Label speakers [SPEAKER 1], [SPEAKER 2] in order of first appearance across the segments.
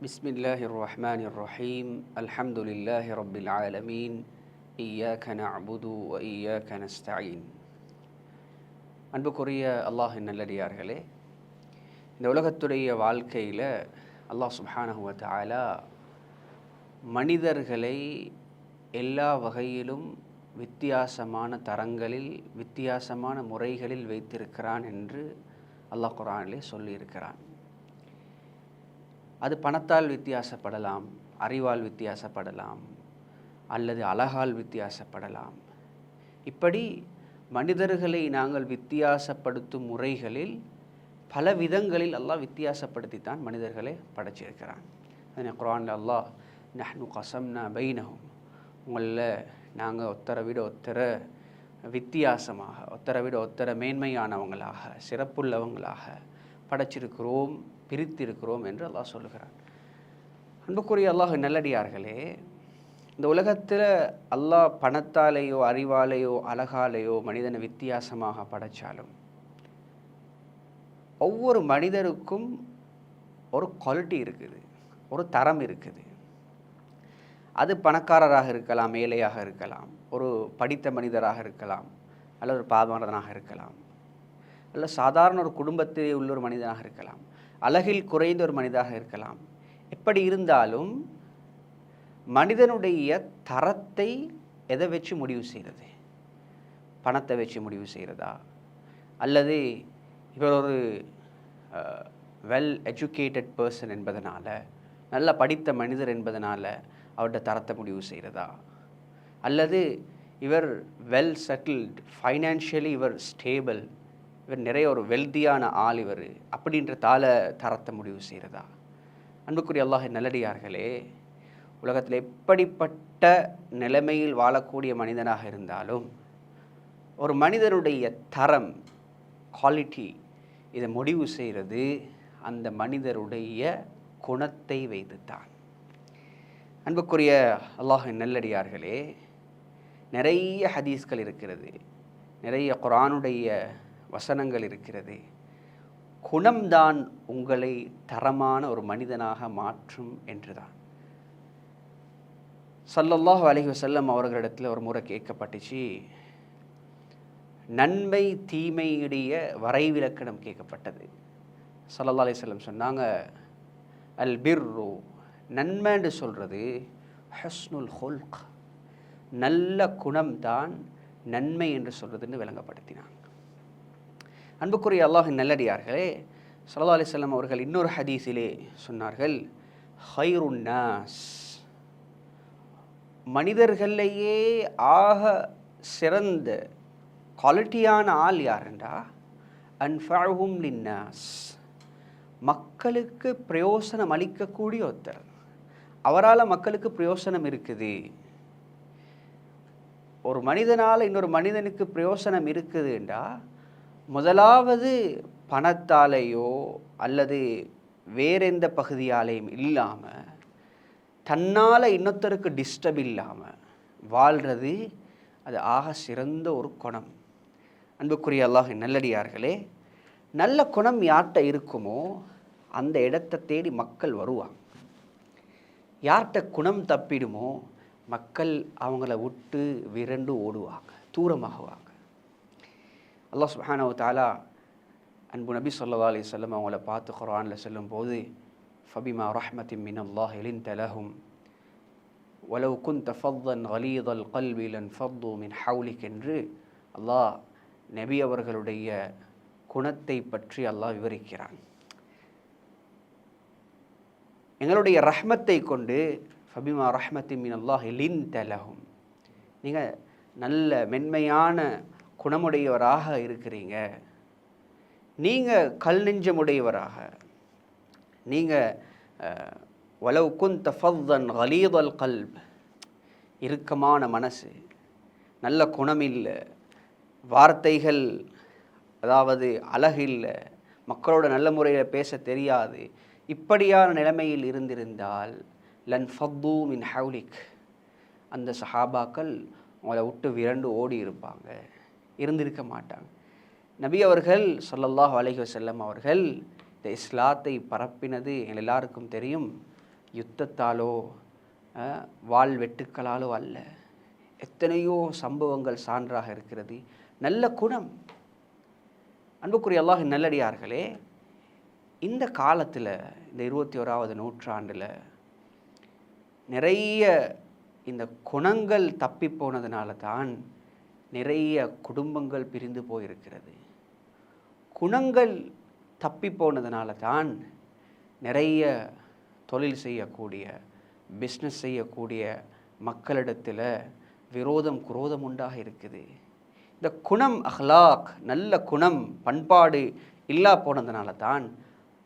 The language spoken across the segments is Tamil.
[SPEAKER 1] بسم الله الرحمن الرحيم الحمد لله رب العالمين إياك نعبد وإياك نستعين அன்புக்குரிய அல்லாஹின் நல்லடியார்களே இந்த உலகத்துடைய வாழ்க்கையில் அல்லாஹ் சுப்ஹானஹு வ தஆலா மனிதர்களை எல்லா வகையிலும் வித்தியாசமான தரங்களில் வித்தியாசமான முறைகளில் வைத்திருக்கிறான் என்று அல்லாஹ் குரானிலே சொல்லியிருக்கிறான் அது பணத்தால் வித்தியாசப்படலாம் அறிவால் வித்தியாசப்படலாம் அல்லது அழகால் வித்தியாசப்படலாம். இப்படி மனிதர்களை நாங்கள் வித்தியாசப்படுத்தும் முறைகளில் பல விதங்களில் அல்லாஹ் வித்தியாசப்படுத்தித்தான் மனிதர்களை படைச்சிருக்கிறான். அதனை குரானில் அல்லாஹ் நஹ்னு கசம்னா பைனஹும். உங்களில் நாங்கள் ஒத்தரை விட ஒத்தரை வித்தியாசமாக ஒத்தரை விட ஒத்தரை மேன்மையானவங்களாக சிறப்புள்ளவங்களாக படைச்சிருக்கிறோம். பிரித்திருக்கிறோம் என்று அல்லாஹ் சொல்லுகிறான். அன்புக்குரிய அல்லாஹ் நல்லடியார்களே இந்த உலகத்தில் அல்லாஹ் பணத்தாலேயோ அறிவாலேயோ அழகாலேயோ மனிதனை வித்தியாசமாக படைச்சாலும் ஒவ்வொரு மனிதருக்கும் ஒரு குவாலிட்டி இருக்குது ஒரு தரம் இருக்குது. அது பணக்காரராக இருக்கலாம் ஏழையாக இருக்கலாம் ஒரு படித்த மனிதராக இருக்கலாம் அல்லது ஒரு பாதமானதனாக இருக்கலாம் அல்ல சாதாரண ஒரு குடும்பத்தில் உள்ள ஒரு மனிதனாக இருக்கலாம். அழகில் குறைந்த ஒரு மனிதாக இருக்கலாம். எப்படி இருந்தாலும் மனிதனுடைய தரத்தை எதை வச்சு முடிவு செய்கிறது பணத்தை வச்சு முடிவு செய்கிறதா அல்லது இவர் ஒரு வெல் எஜுகேட்டட் பர்சன் என்பதனால் நல்ல படித்த மனிதர் என்பதனால் அவர்கிட்ட தரத்தை முடிவு செய்கிறதா அல்லது இவர் வெல் செட்டில்டு ஃபைனான்ஷியலி இவர் ஸ்டேபிள் இவர் நிறைய ஒரு வெல்தியான ஆள் இவர். அப்படின்ற தால தரத்தை முடிவு செய்கிறதா அன்புக்குரிய அல்லாஹ் நல்லடியார்களே உலகத்தில் எப்படிப்பட்ட நிலைமையில் வாழக்கூடிய மனிதனாக இருந்தாலும் ஒரு மனிதனுடைய தரம் குவாலிட்டி இதை முடிவு செய்கிறது அந்த மனிதருடைய குணத்தை வைத்துத்தான். அன்புக்குரிய அல்லாஹ் நல்லடியார்களே நிறைய ஹதீஸ்கள் இருக்கிறது. நிறைய குரானுடைய வசனங்கள் இருக்கிறது. குணம்தான் உங்களை தரமான ஒரு மனிதனாக மாற்றும் என்றுதான். சல்லல்லாஹ் அலைஹி செல்லம் அவர்களிடத்தில் ஒரு முறை கேட்கப்பட்டுச்சு. நன்மை தீமையுடைய வரைவிலக்கணம் கேட்கப்பட்டது. சல்லல்லா செல்லம் சொன்னாங்க அல் பிர்ரு. நன்மைன்னு சொல்கிறது ஹஸ்னுல் ஹொல்க். நல்ல குணம்தான் நன்மை என்று சொல்கிறதுன்னு விளங்கப்படுத்தினான் அன்புக்குரிய அல்லாஹின் நல்லடியார்களே சல்லா அலிசல்லாம் அவர்கள் இன்னொரு ஹதீஸிலே சொன்னார்கள் ஹைருன்னாஸ் மனிதர்களையே ஆக சிறந்த குவாலிட்டியான ஆள் யாருண்டா? அன்ஃபஹும் லின்னாஸ். மக்களுக்கு பிரயோசனம் அளிக்கக்கூடிய ஒருத்தர். அவரால் மக்களுக்கு பிரயோசனம் இருக்குது. ஒரு மனிதனால் இன்னொரு மனிதனுக்கு பிரயோசனம் இருக்குதுண்டா? முதலாவது பணத்தாலேயோ அல்லது வேறெந்த பகுதியாலேயும் இல்லாமல் தன்னால் இன்னொருத்தருக்கு டிஸ்டர்ப் இல்லாமல் வாழ்கிறது அது ஆக சிறந்த ஒரு குணம். அன்புக்குரிய அல்லாஹ் நல்லடியார்களே நல்ல குணம் யார்கிட்ட இருக்குமோ அந்த இடத்தை தேடி மக்கள் வருவாங்க. யார்கிட்ட குணம் தப்பிடுமோ மக்கள் அவங்கள விட்டு விரண்டு ஓடுவாங்க தூரமாகுவாங்க. அல்லாஹ் சுஹானவ தாலா அன்பு நபி சொல்லா அலி சொல்லம் அவங்கள பார்த்து குரானில் சொல்லும்போது ஃபபிமா ரஹ்மத்தின் மின் அல்லாஹ் எலின் தலஹும் ஒலவு குன் தஃபன் கலீதல் கல்வி லன் ஃபத்து மின் ஹவுலிக் என்று அல்லாஹ் நபி அவர்களுடைய குணத்தை பற்றி அல்லாஹ் விவரிக்கிறான். எங்களுடைய ரஹ்மத்தை கொண்டு ஃபபிமா ரஹ்மத்தின் மின் அல்லாஹ் எலின் தலஹும் நீங்கள் நல்ல மென்மையான குணமுடையவராக இருக்கிறீங்க. நீங்கள் கல் நெஞ்சமுடையவராக நீங்கள் வலவு குந்த ஃபத்தன் கலீதல் கல்ப். இறுக்கமான மனசு நல்ல குணம் இல்லை வார்த்தைகள் அதாவது அழகு இல்லை மக்களோட நல்ல முறையில் பேச தெரியாது இப்படியான நிலைமையில் இருந்திருந்தால் லன் ஃபத்து மின் ஹவுலிக். அந்த சஹாபாக்கள் உங்களை விட்டு விரண்டு ஓடி இருப்பாங்க இருந்திருக்க மாட்டாங்க. நபி அவர்கள் சொல்லல்லாஹ் அலஹி வஸல்லம் அவர்கள் இந்த இஸ்லாத்தை பரப்பினது எங்கள் எல்லாருக்கும் தெரியும். யுத்தத்தாலோ அஹ், வாள் வெட்டுக்களாலோ அல்ல. எத்தனையோ சம்பவங்கள் சான்றாக இருக்கிறது. நல்ல குணம். அன்புக்குரிய அல்லாஹ் நல்லடியார்களே இந்த காலத்தில் இந்த இருபத்தி ஓராவது நூற்றாண்டில் நிறைய இந்த குணங்கள் தப்பி போனதுனால தான் நிறைய குடும்பங்கள் பிரிந்து போயிருக்கிறது. குணங்கள் தப்பி போனதுனால தான் நிறைய தொழில் செய்யக்கூடிய பிஸ்னஸ் செய்யக்கூடிய மக்களிடத்தில் விரோதம் குரோதம் உண்டாக இருக்குது. இந்த குணம் அஹ்லாக் நல்ல குணம் பண்பாடு இல்லா போனதுனால தான்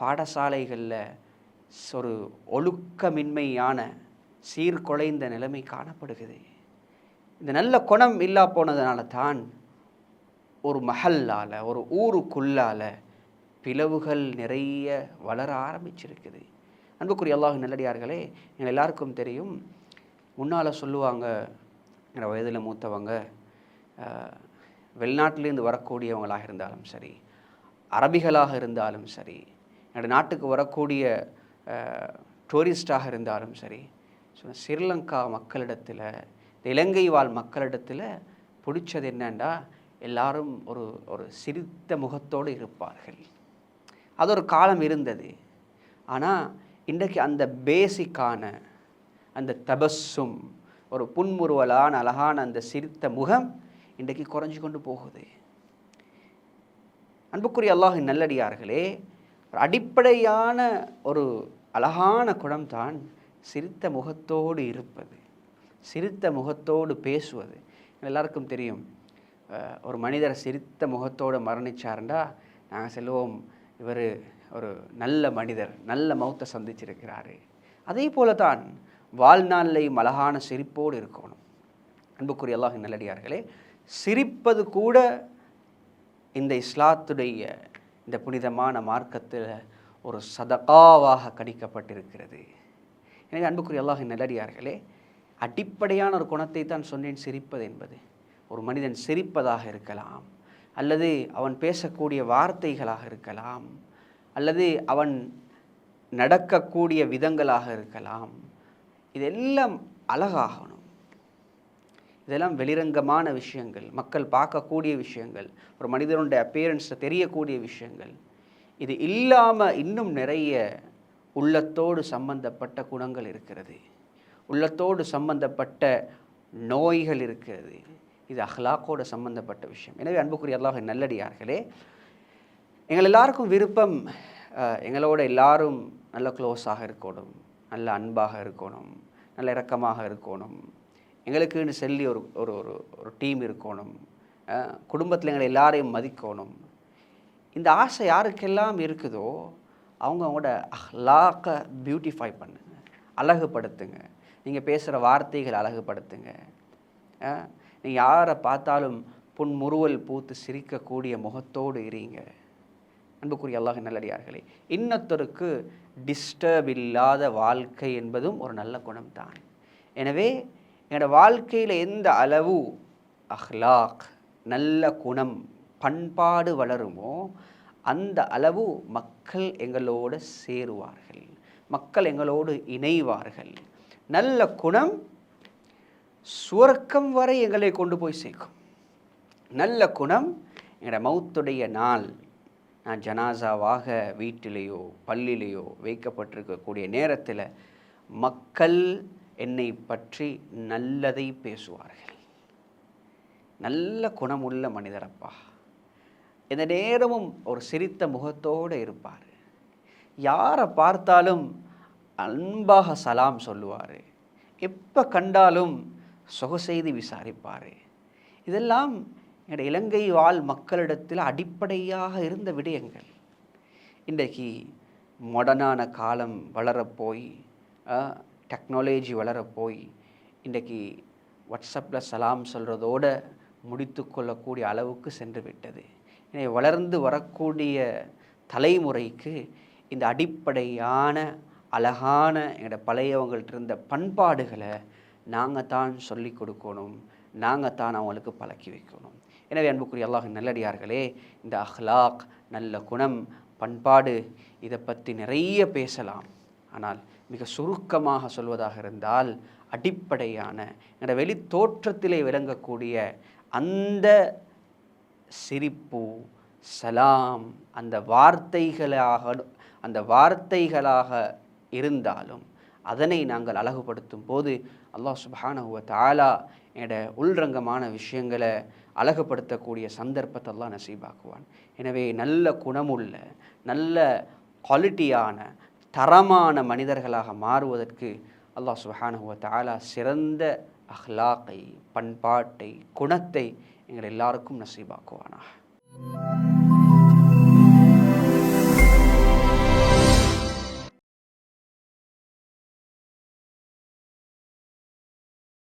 [SPEAKER 1] பாடசாலைகளில் ஒரு ஒழுக்கமின்மையான சீர்குலைந்த நிலைமை காணப்படுகிறது. இந்த நல்ல குணம் இல்லா போனதுனால தான் ஒரு மஹல்லால் ஒரு ஊருக்குள்ளால் பிளவுகள் நிறைய வளர ஆரம்பிச்சிருக்குது. அன்புக்குரிய அல்லாஹ் நல்லடியார்களே எங்கள் எல்லாருக்கும் தெரியும். முன்னால் சொல்லுவாங்க எங்கள் வயதில் மூத்தவங்க வெளிநாட்டிலேருந்து வரக்கூடியவங்களாக இருந்தாலும் சரி அரபிகளாக இருந்தாலும் சரி எங்களுடைய நாட்டுக்கு வரக்கூடிய டூரிஸ்டாக இருந்தாலும் சரி ஸோ ஸ்ரீலங்கா மக்களிடத்தில் இலங்கை வாழ் மக்களிடத்தில் பிடிச்சது என்னென்னா எல்லாரும் ஒரு ஒரு சிரித்த முகத்தோடு இருப்பார்கள். அது ஒரு காலம் இருந்தது. ஆனால் இன்றைக்கு அந்த பேசிக்கான அந்த தபஸ்ஸும் ஒரு புன்முறுவலான அழகான அந்த சிரித்த முகம் இன்றைக்கு குறைஞ்சு கொண்டு போகுது. அன்புக்குரிய அல்லாஹ் நல்லடியார்களே ஒரு அடிப்படையான ஒரு அழகான குணம்தான் சிரித்த முகத்தோடு இருப்பது. சிரித்த முகத்தோடு பேசுவது. எல்லாருக்கும் தெரியும். ஒரு மனிதர் சிரித்த முகத்தோடு மரணிச்சாருண்டா? நாங்கள் செல்வோம் இவர் ஒரு நல்ல மனிதர் நல்ல மௌத்தை சந்திச்சிருக்கிறாரு. அதே போல தான் வாழ்நாளிலையும் அழகான சிரிப்போடு இருக்கணும். அன்புக்குரிய அல்லாஹ் நல்லடியார்களே சிரிப்பது கூட இந்த இஸ்லாத்துடைய இந்த புனிதமான மார்க்கத்தில் ஒரு சதகாவாக கணிக்கப்பட்டிருக்கிறது. எனவே அன்புக்குரிய அல்லாஹின் நல்லடியார்களே அடிப்படையான ஒரு குணத்தை தான் சொன்னேன் சிரிப்பது என்பது. ஒரு மனிதன் சிரிப்பதாக இருக்கலாம் அல்லது அவன் பேசக்கூடிய வார்த்தைகளாக இருக்கலாம் அல்லது அவன் நடக்கக்கூடிய விதங்களாக இருக்கலாம். இதெல்லாம் அழகாகணும். இதெல்லாம் வெளிரங்கமான விஷயங்கள் மக்கள் பார்க்கக்கூடிய விஷயங்கள் ஒரு மனிதனுடைய அப்பேரன்ஸில் தெரியக்கூடிய விஷயங்கள். இது இல்லாமல் இன்னும் நிறைய உள்ளத்தோடு சம்பந்தப்பட்ட குணங்கள் இருக்கிறது. உள்ளத்தோடு சம்பந்தப்பட்ட நோய்கள் இருக்கிறது. இது அஹ்லாக்கோடு சம்பந்தப்பட்ட விஷயம். எனவே அன்புக்குரிய அல்லாஹ் நல்லடியார்களே எங்கள் எல்லாருக்கும் விருப்பம் எங்களோட எல்லாரும் நல்ல க்ளோஸாக இருக்கணும் நல்ல அன்பாக இருக்கணும் நல்ல இரக்கமாக இருக்கணும். எங்களுக்குன்னு சொல்லி ஒரு ஒரு ஒரு ஒரு டீம் இருக்கணும். குடும்பத்தில் எங்களை எல்லாரையும் மதிக்கணும். இந்த ஆசை யாருக்கெல்லாம் இருக்குதோ அவங்க அவங்களோட அஹ்லாக்கை பியூட்டிஃபை பண்ணுங்க அழகுபடுத்துங்க. நீங்கள் பேசுகிற வார்த்தைகள் அழகுபடுத்துங்க. நீங்கள் யாரை பார்த்தாலும் புன்முறுவல் பூத்து சிரிக்கக்கூடிய முகத்தோடு இருங்க. அன்புக்குரிய அல்லாஹ் நல்லடியார்களே இன்னொருத்தருக்கு டிஸ்டர்ப் இல்லாத வாழ்க்கை என்பதும் ஒரு நல்ல குணம்தான். எனவே என்னோட வாழ்க்கையில் எந்த அளவு அஹ்லாக் நல்ல குணம் பண்பாடு வளருமோ அந்த அளவு மக்கள் எங்களோடு சேருவார்கள். மக்கள் எங்களோடு இணைவார்கள். நல்ல குணம் சுவர்க்கம் வரை எங்களை கொண்டு போய் சேர்க்கும். நல்ல குணம் எங்களோட மௌத்துடைய நாள் நான் ஜனாசாவாக வீட்டிலேயோ பள்ளியிலேயோ வைக்கப்பட்டிருக்கக்கூடிய நேரத்தில் மக்கள் என்னை பற்றி நல்லதை பேசுவார்கள். நல்ல குணமுள்ள மனிதரப்பா. எந்த நேரமும் ஒரு சிரித்த முகத்தோடு இருப்பார். யாரை பார்த்தாலும் அன்பாக சலாம் சொல்லுவார். எப்போ கண்டாலும் சொகசெய்து விசாரிப்பார். இதெல்லாம் என்னுடைய இலங்கை வாழ் மக்களிடத்தில் அடிப்படையாக இருந்த விடயங்கள். இன்றைக்கு மாடர்னான காலம் வளரப்போய் டெக்னாலஜி வளரப்போய் இன்றைக்கு வாட்ஸ்அப்பில் சலாம் சொல்கிறதோட முடித்து கொள்ளக்கூடிய அளவுக்கு சென்று விட்டது எனவே வளர்ந்து வரக்கூடிய தலைமுறைக்கு இந்த அடிப்படையான அழகான எங்களோட பழையவங்கள்ட்ட இருந்த பண்பாடுகளை நாங்கள் தான் சொல்லி கொடுக்கணும். நாங்கள் தான் அவங்களுக்கு பழக்கி வைக்கணும். எனவே அன்புக்குரிய அல்லாஹ் நல்லடியார்களே இந்த அஹ்லாக் நல்ல குணம் பண்பாடு இதை பற்றி நிறைய பேசலாம். ஆனால் மிக சுருக்கமாக சொல்வதாக இருந்தால் அடிப்படையான என்னோட வெளி தோற்றத்திலே விளங்கக்கூடிய அந்த சிரிப்பு சலாம் அந்த வார்த்தைகளாக அந்த வார்த்தைகளாக இருந்தாலும் அதனை நாங்கள் அழகுபடுத்தும் போது அல்லாஹ் சுபானஹுவ தாலா என்னோட உள்ரங்கமான விஷயங்களை அழகுபடுத்தக்கூடிய சந்தர்ப்பத்தை எல்லாம் நசீபாக்குவான். எனவே நல்ல குணமுள்ள நல்ல குவாலிட்டியான தரமான மனிதர்களாக மாறுவதற்கு அல்லாஹ் சுஹானுவ தாலா சிறந்த அஹ்லாக்கை பண்பாட்டை குணத்தை எங்கள் எல்லாருக்கும் நசீபாக்குவானாக.